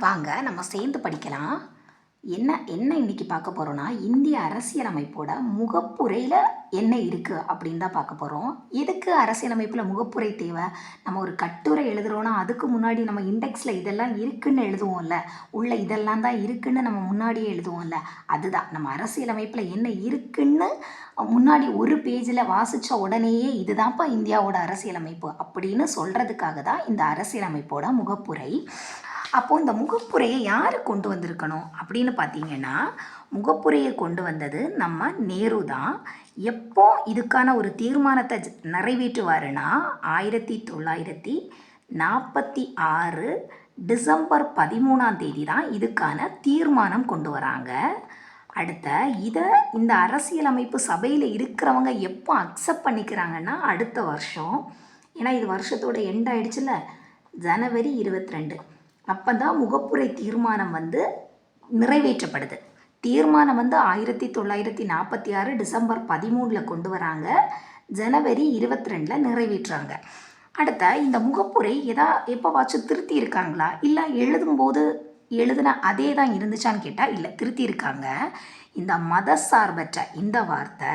வாங்க நம்ம சேர்ந்து படிக்கலாம். என்ன என்ன இன்னைக்கு பார்க்க போகிறோன்னா இந்திய அரசியலமைப்போட முகப்புரையில் என்ன இருக்குது அப்படின்னு தான் பார்க்க போகிறோம் எதுக்கு அரசியலமைப்பில் முகப்புரை தேவை? நம்ம ஒரு கட்டுரை எழுதுகிறோன்னா அதுக்கு முன்னாடி நம்ம இண்டெக்ஸில் இதெல்லாம் இருக்குன்னு எழுதுவோம்ல. உள்ள இதெல்லாம் தான் இருக்குன்னு நம்ம முன்னாடியே எழுதுவோம்ல. அதுதான். நம்ம அரசியலமைப்பில் என்ன இருக்குன்னு முன்னாடி ஒரு பேஜில் வாசித்த உடனேயே இதுதான்ப்பா இந்தியாவோட அரசியலமைப்பு அப்படின்னு சொல்கிறதுக்காக தான் இந்த அரசியலமைப்போட முகப்புரை. அப்போது இந்த முகப்புரையை யார் கொண்டு வந்திருக்கணும் அப்படின்னு பார்த்தீங்கன்னா முகப்புரையை கொண்டு வந்தது நம்ம நேரு தான். எப்போ இதுக்கான ஒரு தீர்மானத்தை நிறைவேற்றுவாருன்னா ஆயிரத்தி தொள்ளாயிரத்தி நாற்பத்தி ஆறு டிசம்பர் பதிமூணாம் தேதி தான் இதுக்கான தீர்மானம் கொண்டு வராங்க. அடுத்த இதை இந்த அரசியலமைப்பு சபையில் இருக்கிறவங்க எப்போ அக்செப்ட் பண்ணிக்கிறாங்கன்னா அடுத்த வருஷம். ஏன்னா இது வருஷத்தோட எண்ட் ஆயிடுச்சுல ஜனவரி இருபத்தி ரெண்டு. அப்போ தான் முகப்புரை தீர்மானம் வந்து நிறைவேற்றப்படுது. தீர்மானம் வந்து ஆயிரத்தி தொள்ளாயிரத்தி நாற்பத்தி ஆறு டிசம்பர் பதிமூணில் கொண்டு வராங்க. ஜனவரி இருபத்தி ரெண்டில் நிறைவேற்றுறாங்க. அடுத்த இந்த முகப்புரை எதா எப்போவாச்சும் திருத்தி இருக்காங்களா இல்லை எழுதும்போது எழுதுன அதே தான் இருந்துச்சான்னு கேட்டால் இல்லை திருத்தி இருக்காங்க இந்த மத சார்பற்ற இந்த வார்த்தை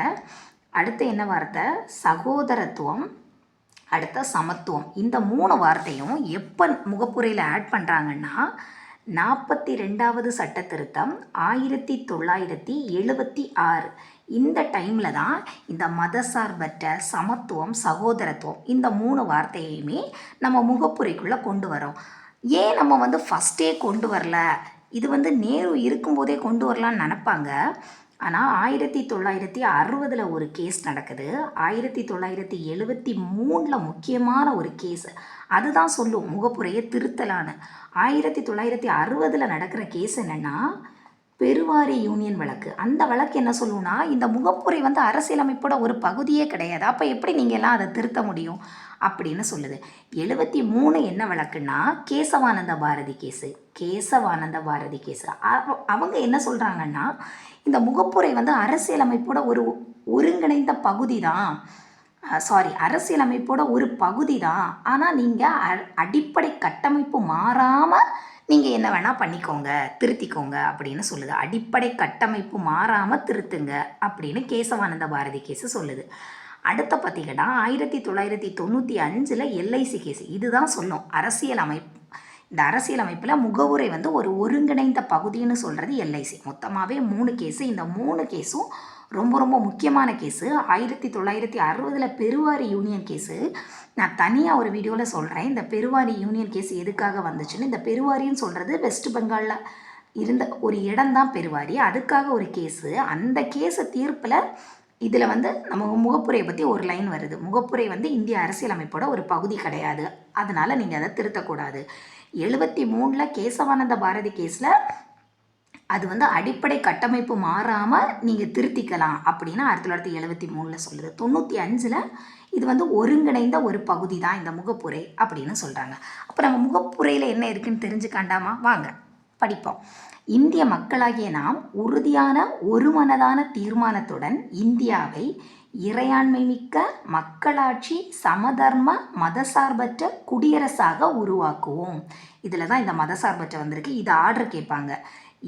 அடுத்து என்ன வார்த்தை? சகோதரத்துவம் அடுத்த சமத்துவம். இந்த மூணு வார்த்தையும் எப்போ முகப்புரையில் ஆட் பண்ணுறாங்கன்னா நாற்பத்தி ரெண்டாவது சட்ட திருத்தம் ஆயிரத்தி தொள்ளாயிரத்தி எழுபத்தி ஆறு இந்த டைமில் தான் இந்த மதசார்பற்ற சமத்துவம் சகோதரத்துவம் இந்த மூணு வார்த்தையுமே நம்ம முகப்புரைக்குள்ளே கொண்டு வரோம் ஏன் நம்ம வந்து ஃபஸ்ட்டே கொண்டு வரல? இது வந்து நேரு இருக்கும்போதே கொண்டு வரலான்னு நினப்பாங்க. ஆனால் ஆயிரத்தி தொள்ளாயிரத்தி அறுபதில் ஒரு கேஸ் நடக்குது. ஆயிரத்தி தொள்ளாயிரத்தி எழுபத்தி மூணில் முக்கியமான ஒரு கேஸ் அதுதான் சொல்லும் முகப்புரையை திருத்தலான்னு. ஆயிரத்தி தொள்ளாயிரத்தி அறுபதில் நடக்கிற கேஸ் என்னென்னா பெருவாரி யூனியன் வழக்கு. அந்த வழக்கு என்ன சொல்லுன்னா இந்த முகப்புரை வந்து அரசியலமைப்போட ஒரு பகுதியே கிடையாது. அப்போ எப்படி நீங்கள் எல்லாம் அதை திருத்த முடியும்? அப்படின்னு சொல்லுது. எழுபத்தி மூணு என்ன வழக்குன்னா கேசவானந்த பாரதி கேஸு கேசவானந்த பாரதி கேஸு அவ- அவங்க என்ன சொல்கிறாங்கன்னா இந்த முகப்புரை வந்து அரசியலமைப்போட ஒரு ஒருங்கிணைந்த பகுதி தான் சாரி அரசியலமைப்போட ஒரு பகுதி தான் ஆனால் நீங்கள் அடிப்படை கட்டமைப்பு மாறாமல் நீங்கள் என்ன வேணால் பண்ணிக்கோங்க திருத்திக்கோங்க அப்படின்னு சொல்லுது. அடிப்படை கட்டமைப்பு மாறாமல் திருத்துங்க அப்படின்னு கேசவானந்த பாரதி கேஸு சொல்லுது. அடுத்த பார்த்திங்கன்னா ஆயிரத்தி தொள்ளாயிரத்தி தொண்ணூற்றி அஞ்சில் எல்ஐசி கேஸ் இதுதான் சொல்லும். அரசியலமைப்பு இந்த அரசியலமைப்பில் முகவுரை வந்து ஒரு ஒருங்கிணைந்த பகுதின்னு சொல்கிறது எல்ஐசி. மொத்தமாகவே மூணு கேஸு இந்த மூணு கேஸும் ரொம்ப ரொம்ப முக்கியமான கேஸு ஆயிரத்தி தொள்ளாயிரத்தி அறுபதில் பெருவாரி யூனியன் கேஸு நான் தனியாக ஒரு வீடியோவில் சொல்கிறேன் இந்த பெருவாரி யூனியன் கேஸ் எதுக்காக வந்துச்சுன்னு. இந்த பெருவாரின்னு சொல்கிறது வெஸ்ட் பெங்காலில் இருந்த ஒரு இடம்தான் பெருவாரி. அதுக்காக ஒரு கேஸு அந்த கேஸு தீர்ப்பில் இதில் வந்து நம்ம முகப்புரையை பற்றி ஒரு லைன் வருது. முகப்புரை வந்து இந்திய அரசியலமைப்போட ஒரு பகுதி கிடையாது. அதனால் நீங்கள் அதை திருத்தக்கூடாது. எழுபத்தி மூணில் கேசவானந்த பாரதி கேஸில் அது வந்து அடிப்படை கட்டமைப்பு மாறாமல் நீங்கள் திருத்திக்கலாம் அப்படின்னு ஆயிரத்தி தொள்ளாயிரத்தி எழுபத்தி மூணில் சொல்லுது. தொண்ணூற்றி அஞ்சில் இது வந்து ஒருங்கிணைந்த ஒரு பகுதி தான் இந்த முகப்புரை அப்படின்னு சொல்கிறாங்க அப்போ நம்ம முகப்புரையில் என்ன இருக்குன்னு தெரிஞ்சுக்காண்டாமா? வாங்க படிப்போம். இந்திய மக்களாகிய நாம் உறுதியான ஒருமனதான தீர்மானத்துடன் இந்தியாவை இறையாண்மை மிக்க மக்களாட்சி சமதர்ம மதசார்பற்ற குடியரசாக உருவாக்குவோம். இதில் தான் இந்த மதசார்பற்ற வந்திருக்கு. இது ஆர்டர் கேட்பாங்க.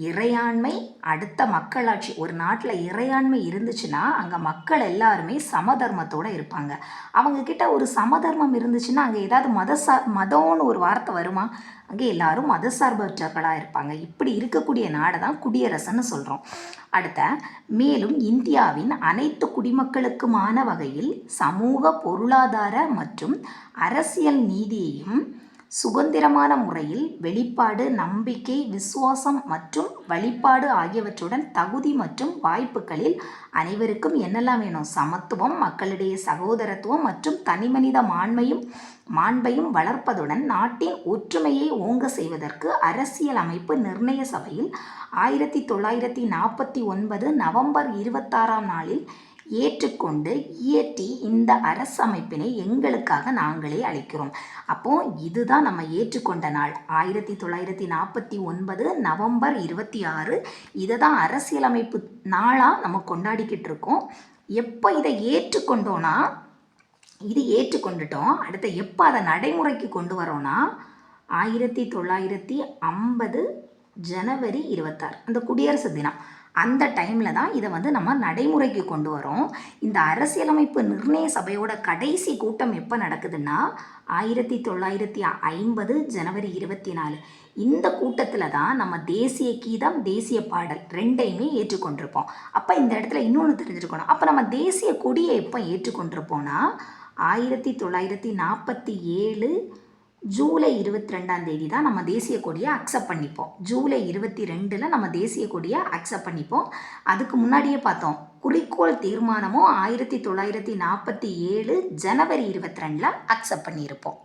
இறையாண்மை அடுத்த மக்களாட்சி. ஒரு நாட்டில் இறையாண்மை இருந்துச்சுன்னா அங்கே மக்கள் எல்லாருமே சமதர்மத்தோடு இருப்பாங்க. அவங்க கிட்ட ஒரு சமதர்மம் இருந்துச்சுன்னா அங்கே ஏதாவது சார் மதம்னு ஒரு வார்த்தை வருமா? அங்கே எல்லாரும் மதசார்பற்றர்களாக இருப்பாங்க. இப்படி இருக்கக்கூடிய நாடு தான் குடியரசுன்னு சொல்கிறோம் அடுத்த மேலும் இந்தியாவின் அனைத்து குடிமக்களுக்குமான வகையில் சமூக பொருளாதார மற்றும் அரசியல் நீதியையும் சுதந்திரமான முறையில் வெளிப்பாடு நம்பிக்கை விசுவாசம் மற்றும் வழிபாடு ஆகியவற்றுடன் தகுதி மற்றும் வாய்ப்புகளில் அனைவருக்கும் என்னெல்லாம் வேணும்? சமத்துவம் மக்களிடையே சகோதரத்துவம் மற்றும் தனிமனித மாண்மையும் மாண்பையும் வளர்ப்பதுடன் நாட்டின் ஒற்றுமையை ஓங்க செய்வதற்கு அரசியல் அமைப்பு நிர்ணய சபையில் ஆயிரத்தி தொள்ளாயிரத்தி நாற்பத்தி ஒன்பது நவம்பர் இருபத்தாறாம் நாளில் ஏற்றுக்கொண்டு இயற்றி இந்த அரசமைப்பினை எங்களுக்காக நாங்களே அளிக்கிறோம். அப்போ இதுதான் நம்ம ஏற்றுக்கொண்ட நாள். ஆயிரத்தி தொள்ளாயிரத்தி நாற்பத்தி ஒன்பது நவம்பர் இருபத்தி ஆறு இதை தான் அரசியலமைப்பு நாளாக நம்ம கொண்டாடிக்கிட்டு இருக்கோம். எப்போ இதை ஏற்றுக்கொண்டோன்னா இது ஏற்றுக்கொண்டுட்டோம். அடுத்து எப்போ அதை நடைமுறைக்கு கொண்டு வரோன்னா ஆயிரத்தி தொள்ளாயிரத்தி ஐம்பது ஜனவரி இருபத்தாறு அந்த குடியரசு தினம். அந்த டைமில் தான் இதை வந்து நம்ம நடைமுறைக்கு கொண்டு வரோம். இந்த அரசியலமைப்பு நிர்ணய சபையோட கடைசி கூட்டம் எப்போ நடக்குதுன்னா ஆயிரத்தி தொள்ளாயிரத்தி ஐம்பது ஜனவரி இருபத்தி நாலு. இந்த கூட்டத்தில் தான் நம்ம தேசிய கீதம் தேசிய பாடல் ரெண்டையுமே ஏற்றுக்கொண்டிருப்போம். அப்போ இந்த இடத்துல இன்னொன்று தெரிஞ்சிருக்கணும். அப்போ நம்ம தேசிய கொடியை எப்போ ஏற்றுக்கொண்டிருப்போம்னா ஆயிரத்தி தொள்ளாயிரத்தி நாற்பத்தி ஏழு ஜூலை இருபத்தி ரெண்டாம் தேதி தான் நம்ம தேசிய கொடியை அக்செப்ட் பண்ணிப்போம். ஜூலை இருபத்தி ரெண்டில் நம்ம தேசிய கொடியை அக்செப்ட் பண்ணிப்போம். அதுக்கு முன்னாடியே பார்த்தோம். குறிக்கோள் தீர்மானமும் ஆயிரத்தி தொள்ளாயிரத்தி நாற்பத்தி ஏழு ஜனவரி இருபத்தி ரெண்டில் அக்செப்ட் பண்ணியிருப்போம்.